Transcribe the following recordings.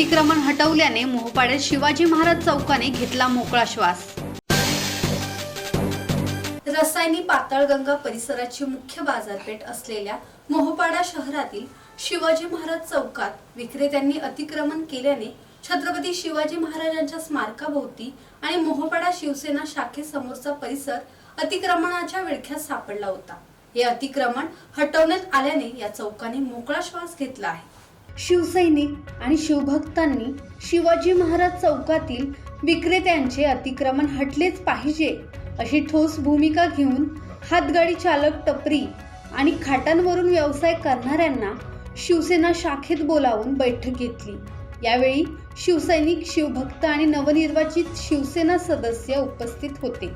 अतिक्रमण हटवल्याने मोहपाड्यात शिवाजी महाराज चौकाने घेतला मोकळा श्वास. रसायनी पाताळगंगा परिसराची मुख्य बाजारपेठ असलेल्या मोहपाडा शहरातील शिवाजी महाराज चौकात विक्रेत्यांनी अतिक्रमण केल्याने छत्रपती शिवाजी महाराजांच्या स्मारकाभोवती आणि मोहपाडा शिवसेना शाखेसमोरचा परिसर अतिक्रमणाच्या विळख्यात सापडला होता. हे अतिक्रमण हटवण्यात आल्याने या चौकाने मोकळा श्वास घेतला आहे. शिवसैनिक आणि शिवभक्तांनी शिवाजी महाराज चौकातील विक्रेत्यांचे अतिक्रमण हटलेच पाहिजे अशी ठोस भूमिका घेऊन हातगाडी चालक टपरी आणि खाटांवरून व्यवसाय करणाऱ्यांना शिवसेना शाखेत बोलावून बैठक घेतली. यावेळी शिवसैनिक शिवभक्त आणि नवनिर्वाचित शिवसेना सदस्य उपस्थित होते.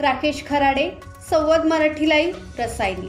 राकेश खराडे संवाद मराठी लाईव्ह रसायनी.